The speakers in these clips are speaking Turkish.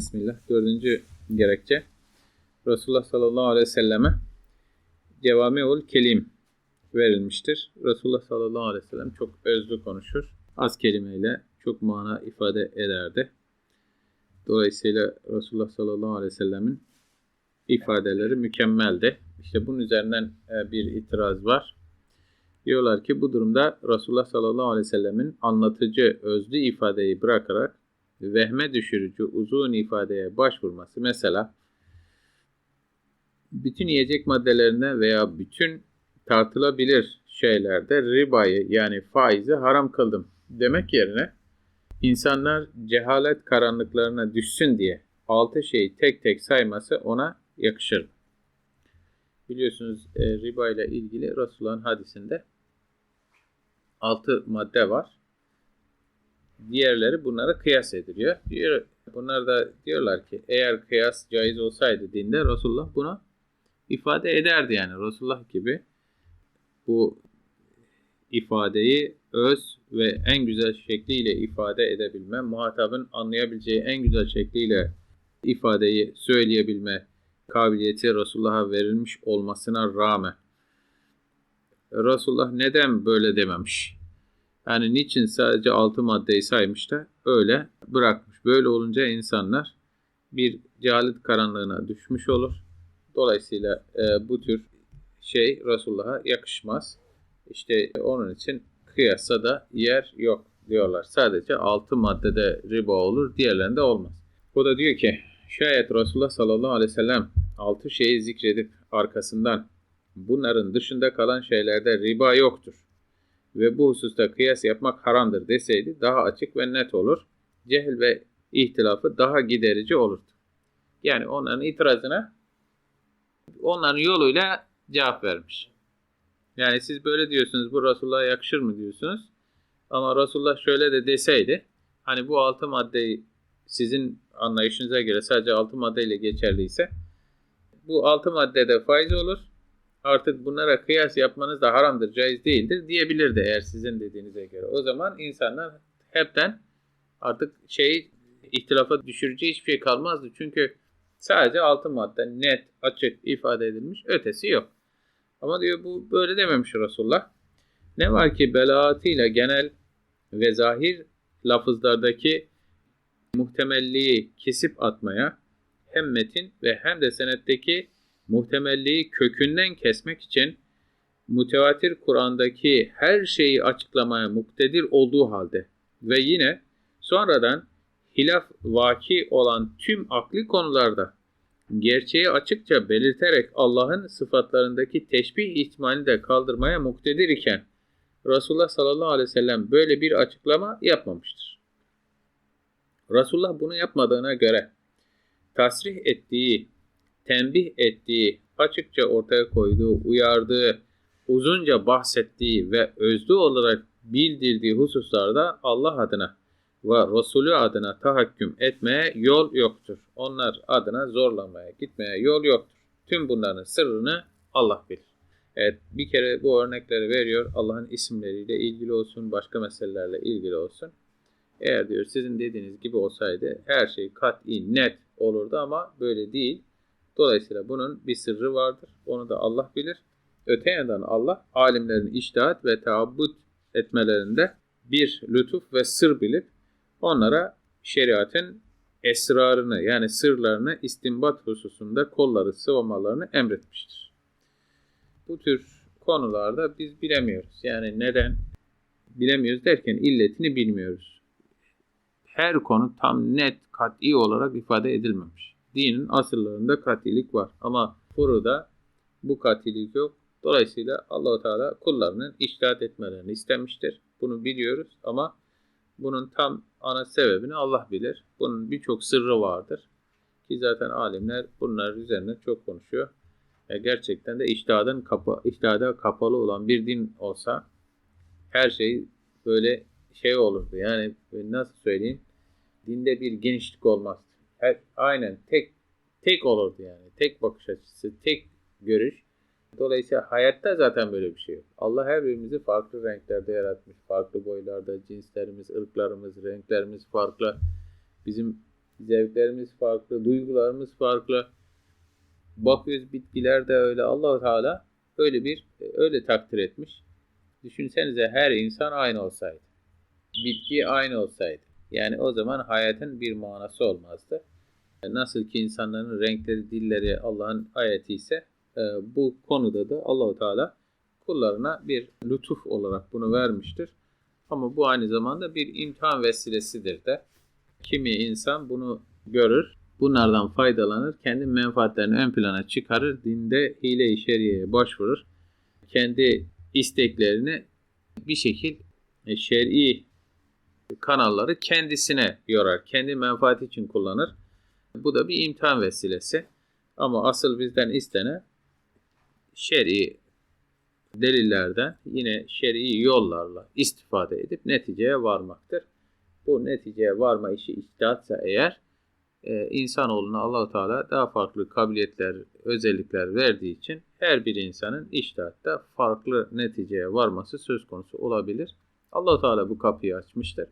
Bismillah. Dördüncü gerekçe. Resulullah sallallahu aleyhi ve selleme Cevamiul Kelim verilmiştir. Resulullah sallallahu aleyhi ve sellem çok özlü konuşur. Az kelimeyle çok mana ifade ederdi. Dolayısıyla Resulullah sallallahu aleyhi ve sellemin ifadeleri mükemmeldi. İşte bunun üzerinden e, bir itiraz var. Diyorlar ki bu durumda Resulullah sallallahu aleyhi ve sellemin anlatıcı, özlü ifadeyi bırakarak vehme düşürücü uzun ifadeye başvurması mesela bütün yiyecek maddelerine veya bütün tartılabilir şeylerde ribayı yani faizi haram kıldım demek yerine insanlar cehalet karanlıklarına düşsün diye altı şeyi tek tek sayması ona yakışır. Biliyorsunuz e, riba ile ilgili Resulullah'ın hadisinde altı madde var. Diğerleri bunlara kıyas ediliyor. Diyor, bunlar da diyorlar ki eğer kıyas caiz olsaydı dinde Resulullah buna ifade ederdi yani. Resulullah gibi bu ifadeyi öz ve en güzel şekliyle ifade edebilme, muhatabın anlayabileceği en güzel şekliyle ifadeyi söyleyebilme kabiliyeti Resulullah'a verilmiş olmasına rağmen Resulullah neden böyle dememiş? Yani niçin sadece altı maddeyi saymış da öyle bırakmış. Böyle olunca insanlar bir cehalet karanlığına düşmüş olur. Dolayısıyla e, bu tür şey Resulullah'a yakışmaz. İşte onun için kıyasa da yer yok diyorlar. Sadece altı maddede riba olur, diğerlerinde olmaz. O da diyor ki şayet Resulullah sallallahu aleyhi ve sellem altı şeyi zikredip arkasından bunların dışında kalan şeylerde riba yoktur ve bu hususta kıyas yapmak haramdır deseydi daha açık ve net olur. Cehil ve ihtilafı daha giderici olurdu. Yani onların itirazına onların yoluyla cevap vermiş. Yani siz böyle diyorsunuz bu Resulullah'a yakışır mı diyorsunuz. Ama Resulullah şöyle de deseydi hani bu altı maddeyi sizin anlayışınıza göre sadece altı maddeyle geçerliyse bu altı maddede faiz olur artık bunlara kıyas yapmanız da haramdır, caiz değildir diyebilirdi eğer sizin dediğinize göre. O zaman insanlar hepten artık şey ihtilafa düşürücü hiçbir şey kalmazdı. Çünkü sadece altı madde net, açık ifade edilmiş, ötesi yok. Ama diyor bu böyle dememiş Resulullah. Ne var ki belaatıyla genel ve zahir lafızlardaki muhtemelliği kesip atmaya hem metin ve hem de senetteki muhtemelliği kökünden kesmek için mütevatir Kur'an'daki her şeyi açıklamaya muktedir olduğu halde ve yine sonradan hilaf vaki olan tüm akli konularda gerçeği açıkça belirterek Allah'ın sıfatlarındaki teşbih ihtimalini de kaldırmaya muktedir iken Resulullah sallallahu aleyhi ve sellem böyle bir açıklama yapmamıştır. Resulullah bunu yapmadığına göre tasrih ettiği tembih ettiği, açıkça ortaya koyduğu, uyardığı, uzunca bahsettiği ve özlü olarak bildirdiği hususlarda Allah adına ve Resulü adına tahakküm etmeye yol yoktur. Onlar adına zorlamaya, gitmeye yol yoktur. Tüm bunların sırrını Allah bilir. Evet bir kere bu örnekleri veriyor. Allah'ın isimleriyle ilgili olsun, başka meselelerle ilgili olsun. Eğer diyor sizin dediğiniz gibi olsaydı her şey kat'i, net olurdu ama böyle değil. Dolayısıyla bunun bir sırrı vardır. Onu da Allah bilir. Öte yandan Allah alimlerin iştihat ve taabbut etmelerinde bir lütuf ve sır bilip onlara şeriatın esrarını yani sırlarını istinbat hususunda kolları sıvamalarını emretmiştir. Bu tür konularda biz bilemiyoruz. Yani neden bilemiyoruz derken illetini bilmiyoruz. Her konu tam net, kat'i olarak ifade edilmemiş dinin asıllarında katilik var. Ama furuda bu katilik yok. Dolayısıyla Allahu Teala kullarının iştahat etmelerini istemiştir. Bunu biliyoruz ama bunun tam ana sebebini Allah bilir. Bunun birçok sırrı vardır. Ki zaten alimler bunlar üzerine çok konuşuyor. E gerçekten de iştihadın kapa, iştihada kapalı olan bir din olsa her şey böyle şey olurdu. Yani nasıl söyleyeyim? Dinde bir genişlik olmaz. Her, aynen tek tek olurdu yani. Tek bakış açısı, tek görüş. Dolayısıyla hayatta zaten böyle bir şey yok. Allah her birimizi farklı renklerde yaratmış. Farklı boylarda, cinslerimiz, ırklarımız, renklerimiz farklı. Bizim Zevklerimiz farklı, duygularımız farklı. Bakıyoruz bitkiler de öyle. Allahu Teala öyle bir öyle takdir etmiş. Düşünsenize her insan aynı olsaydı. Bitki aynı olsaydı. Yani o zaman hayatın bir manası olmazdı. Nasıl ki insanların renkleri, dilleri Allah'ın ayeti ise e, bu konuda da Allahu Teala kullarına bir lütuf olarak bunu vermiştir. Ama bu aynı zamanda bir imtihan vesilesidir de. Kimi insan bunu görür, bunlardan faydalanır, kendi menfaatlerini ön plana çıkarır, dinde hile-i şeriyeye başvurur. Kendi isteklerini bir şekil e, şer'i kanalları kendisine yorar, kendi menfaati için kullanır. Bu da bir imtihan vesilesi. Ama asıl bizden istene şer'i delillerden yine şer'i yollarla istifade edip neticeye varmaktır. Bu neticeye varma işi içtihatsa eğer e, insanoğluna Allahu Teala daha farklı kabiliyetler, özellikler verdiği için her bir insanın içtihatta farklı neticeye varması söz konusu olabilir. Allahu Teala bu kapıyı açmıştır.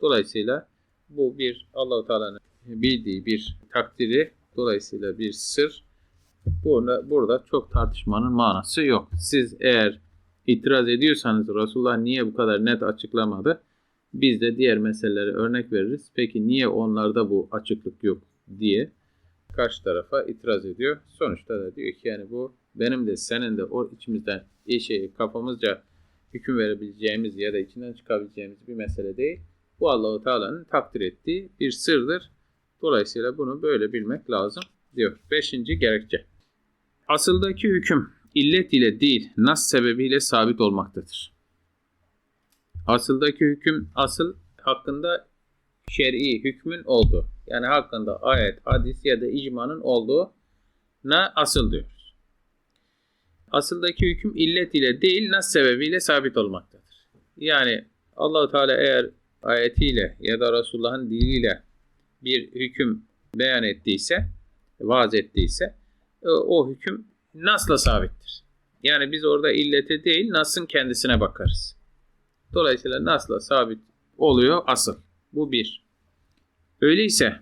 Dolayısıyla bu bir Allahu Teala'nın bildiği bir takdiri, dolayısıyla bir sır. Burada, burada çok tartışmanın manası yok. Siz eğer itiraz ediyorsanız Resulullah niye bu kadar net açıklamadı? Biz de diğer meselelere örnek veririz. Peki niye onlarda bu açıklık yok diye karşı tarafa itiraz ediyor. Sonuçta da diyor ki yani bu benim de senin de o içimizden şey, kafamızca hüküm verebileceğimiz ya da içinden çıkabileceğimiz bir mesele değil. Bu Allahu Teala'nın takdir ettiği bir sırdır. Dolayısıyla bunu böyle bilmek lazım diyor. Beşinci gerekçe. Asıldaki hüküm illet ile değil nas sebebiyle sabit olmaktadır. Asıldaki hüküm asıl hakkında şer'i hükmün olduğu. Yani hakkında ayet, hadis ya da icmanın olduğu na asıl diyoruz. Asıldaki hüküm illet ile değil nas sebebiyle sabit olmaktadır. Yani Allahu Teala eğer ayetiyle ya da Resulullah'ın diliyle bir hüküm beyan ettiyse, vaaz ettiyse e, o hüküm nasla sabittir. Yani biz orada illete değil nasın kendisine bakarız. Dolayısıyla nasla sabit oluyor asıl. Bu bir. Öyleyse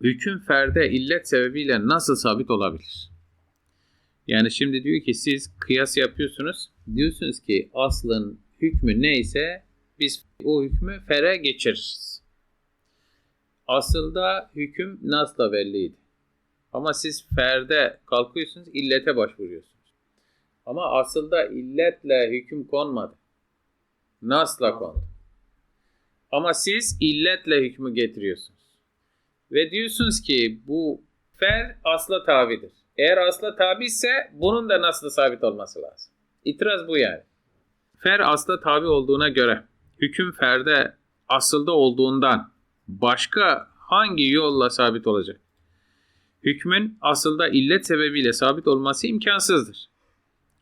hüküm ferde illet sebebiyle nasıl sabit olabilir? Yani şimdi diyor ki siz kıyas yapıyorsunuz. Diyorsunuz ki aslın hükmü neyse biz o hükmü fere geçiririz. Aslında hüküm nasla belliydi. Ama siz ferde kalkıyorsunuz, illete başvuruyorsunuz. Ama aslında illetle hüküm konmadı. Nasla kondu. Ama siz illetle hükmü getiriyorsunuz. Ve diyorsunuz ki bu fer asla tabidir. Eğer asla tabi ise bunun da nasıl sabit olması lazım. İtiraz bu yani. Fer asla tabi olduğuna göre hüküm ferde asılda olduğundan başka hangi yolla sabit olacak? Hükmün asılda illet sebebiyle sabit olması imkansızdır.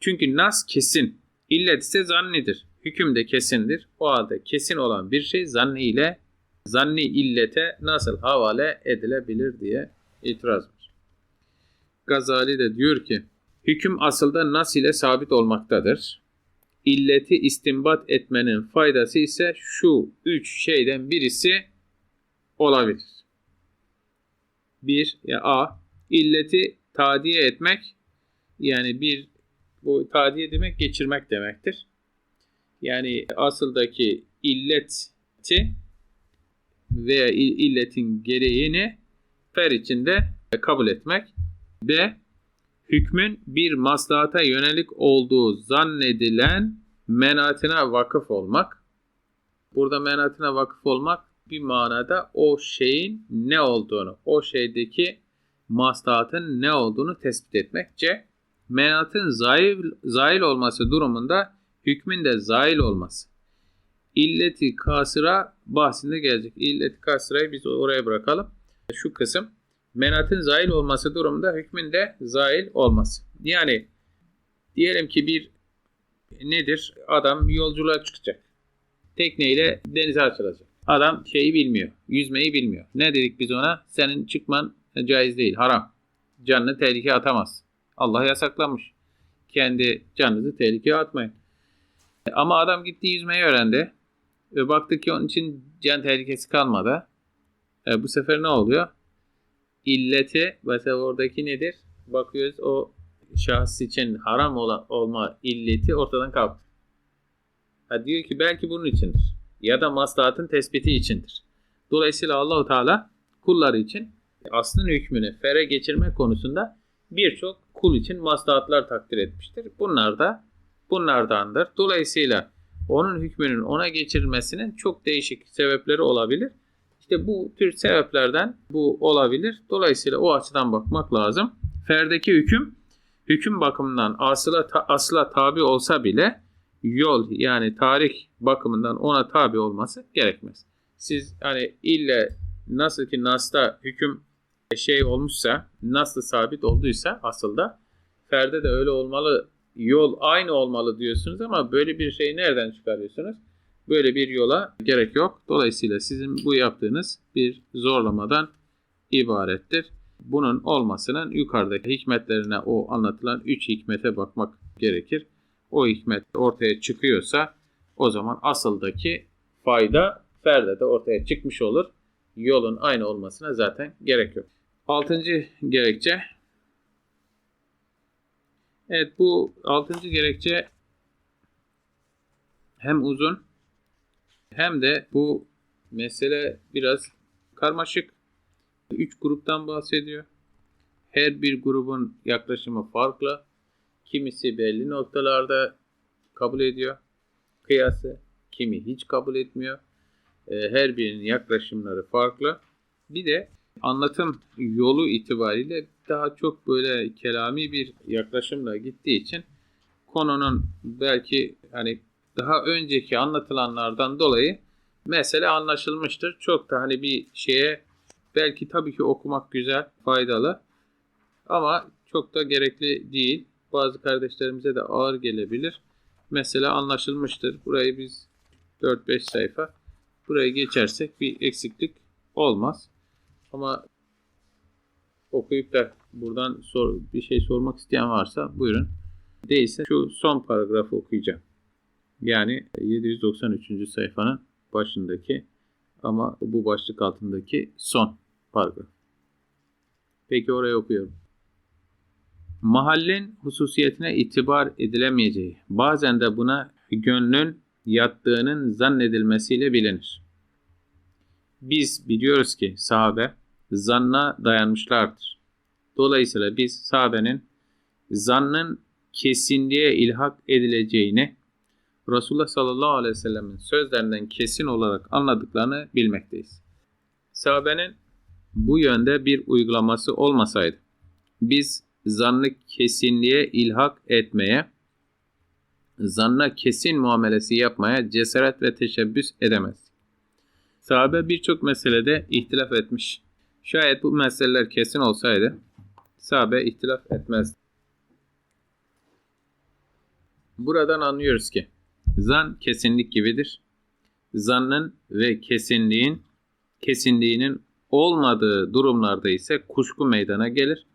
Çünkü nas kesin, illet ise zannidir. Hüküm de kesindir. O halde kesin olan bir şey zanni ile zanni illete nasıl havale edilebilir diye itiraz var. Gazali de diyor ki, hüküm asılda nas ile sabit olmaktadır. İlleti istinbat etmenin faydası ise şu üç şeyden birisi olabilir. Bir, ya A, illeti tadiye etmek, yani bir, bu tadiye demek geçirmek demektir. Yani asıldaki illeti veya illetin gereğini fer içinde kabul etmek. B. Hükmün bir maslahata yönelik olduğu zannedilen menatına vakıf olmak. Burada menatına vakıf olmak bir manada o şeyin ne olduğunu, o şeydeki maslahatın ne olduğunu tespit etmek. C. Menatın zahil, zahil olması durumunda hükmün de zahil olması. İlleti kasıra bahsinde gelecek. İlleti kasırayı biz oraya bırakalım. Şu kısım menatın zahil olması durumunda hükmün de zahil olması. Yani diyelim ki bir nedir? Adam yolculuğa çıkacak. Tekneyle denize açılacak. Adam şeyi bilmiyor. Yüzmeyi bilmiyor. Ne dedik biz ona? Senin çıkman caiz değil. Haram. Canını tehlikeye atamaz. Allah yasaklamış. Kendi canınızı tehlikeye atmayın. Ama adam gitti yüzmeyi öğrendi. Ve baktı ki onun için can tehlikesi kalmadı. E, bu sefer ne oluyor? İlleti mesela oradaki nedir? Bakıyoruz o şahıs için haram ola, olma illeti ortadan kalktı. Ha, diyor ki belki bunun içindir. Ya da maslahatın tespiti içindir. Dolayısıyla Allahu Teala kulları için aslın hükmünü fere geçirme konusunda birçok kul için maslahatlar takdir etmiştir. Bunlar da bunlardandır. Dolayısıyla onun hükmünün ona geçirilmesinin çok değişik sebepleri olabilir. İşte bu tür sebeplerden bu olabilir. Dolayısıyla o açıdan bakmak lazım. Ferdeki hüküm hüküm bakımından asla asla tabi olsa bile yol yani tarih bakımından ona tabi olması gerekmez. Siz hani ille nasıl ki Nas'ta hüküm şey olmuşsa, nasıl sabit olduysa aslında ferde de öyle olmalı, yol aynı olmalı diyorsunuz ama böyle bir şeyi nereden çıkarıyorsunuz? Böyle bir yola gerek yok. Dolayısıyla sizin bu yaptığınız bir zorlamadan ibarettir. Bunun olmasının yukarıdaki hikmetlerine o anlatılan üç hikmete bakmak gerekir. O hikmet ortaya çıkıyorsa o zaman asıldaki fayda ferde de ortaya çıkmış olur. Yolun aynı olmasına zaten gerek yok. Altıncı gerekçe. Evet bu altıncı gerekçe hem uzun hem de bu mesele biraz karmaşık. Üç gruptan bahsediyor. Her bir grubun yaklaşımı farklı. Kimisi belli noktalarda kabul ediyor kıyası, kimi hiç kabul etmiyor. Her birinin yaklaşımları farklı. Bir de anlatım yolu itibariyle daha çok böyle kelami bir yaklaşımla gittiği için konunun belki hani daha önceki anlatılanlardan dolayı mesele anlaşılmıştır. Çok da hani bir şeye belki tabii ki okumak güzel, faydalı ama çok da gerekli değil. Bazı kardeşlerimize de ağır gelebilir. Mesela anlaşılmıştır. Burayı biz 4-5 sayfa buraya geçersek bir eksiklik olmaz. Ama okuyup da buradan sor, bir şey sormak isteyen varsa buyurun. Değilse şu son paragrafı okuyacağım. Yani 793. sayfanın başındaki ama bu başlık altındaki son paragraf. Peki oraya okuyorum. Mahallin hususiyetine itibar edilemeyeceği, bazen de buna gönlün yattığının zannedilmesiyle bilinir. Biz biliyoruz ki sahabe zanna dayanmışlardır. Dolayısıyla biz sahabenin zannın kesinliğe ilhak edileceğini Resulullah sallallahu aleyhi ve sellemin sözlerinden kesin olarak anladıklarını bilmekteyiz. Sahabenin bu yönde bir uygulaması olmasaydı biz zannı kesinliğe ilhak etmeye, zanna kesin muamelesi yapmaya cesaret ve teşebbüs edemez. Sahabe birçok meselede ihtilaf etmiş. Şayet bu meseleler kesin olsaydı sahabe ihtilaf etmez. Buradan anlıyoruz ki zan kesinlik gibidir. Zannın ve kesinliğin kesinliğinin olmadığı durumlarda ise kuşku meydana gelir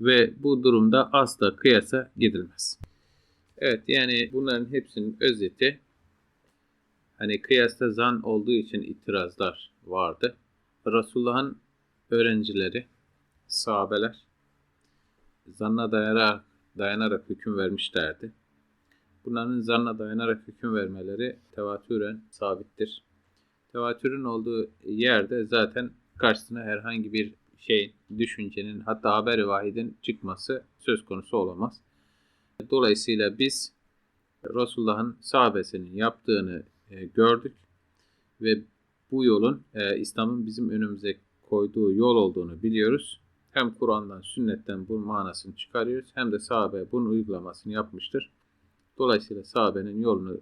ve bu durumda asla kıyasa gidilmez. Evet yani bunların hepsinin özeti hani kıyasta zan olduğu için itirazlar vardı. Resulullah'ın öğrencileri, sahabeler zanna dayanarak, dayanarak hüküm vermişlerdi. Bunların zanna dayanarak hüküm vermeleri tevatüren sabittir. Tevatürün olduğu yerde zaten karşısına herhangi bir şey, düşüncenin hatta haber vahidin çıkması söz konusu olamaz. Dolayısıyla biz Resulullah'ın sahabesinin yaptığını e, gördük ve bu yolun e, İslam'ın bizim önümüze koyduğu yol olduğunu biliyoruz. Hem Kur'an'dan, sünnetten bu manasını çıkarıyoruz hem de sahabe bunun uygulamasını yapmıştır. Dolayısıyla sahabenin yolunu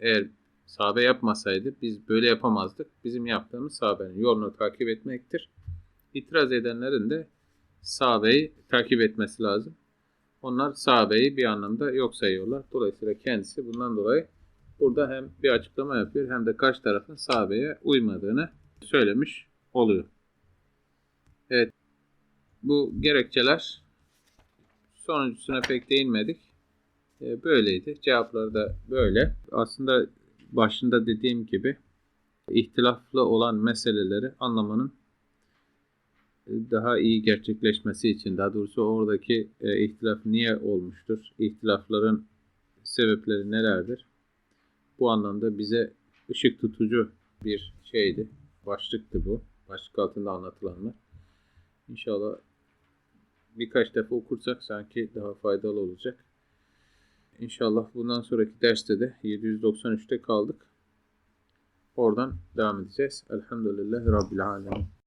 eğer sahabe yapmasaydı biz böyle yapamazdık. Bizim yaptığımız sahabenin yolunu takip etmektir. İtiraz edenlerin de sahabeyi takip etmesi lazım. Onlar sahabeyi bir anlamda yok sayıyorlar. Dolayısıyla kendisi bundan dolayı burada hem bir açıklama yapıyor hem de karşı tarafın sahabeye uymadığını söylemiş oluyor. Evet. Bu gerekçeler sonuncusuna pek değinmedik. E, böyleydi. Cevapları da böyle. Aslında başında dediğim gibi ihtilaflı olan meseleleri anlamanın daha iyi gerçekleşmesi için daha doğrusu oradaki e, ihtilaf niye olmuştur? İhtilafların sebepleri nelerdir? Bu anlamda bize ışık tutucu bir şeydi. Başlıktı bu. Başlık altında anlatılanlar. İnşallah birkaç defa okursak sanki daha faydalı olacak. İnşallah bundan sonraki derste de 793'te kaldık. Oradan devam edeceğiz. Elhamdülillahi Rabbil Alemin.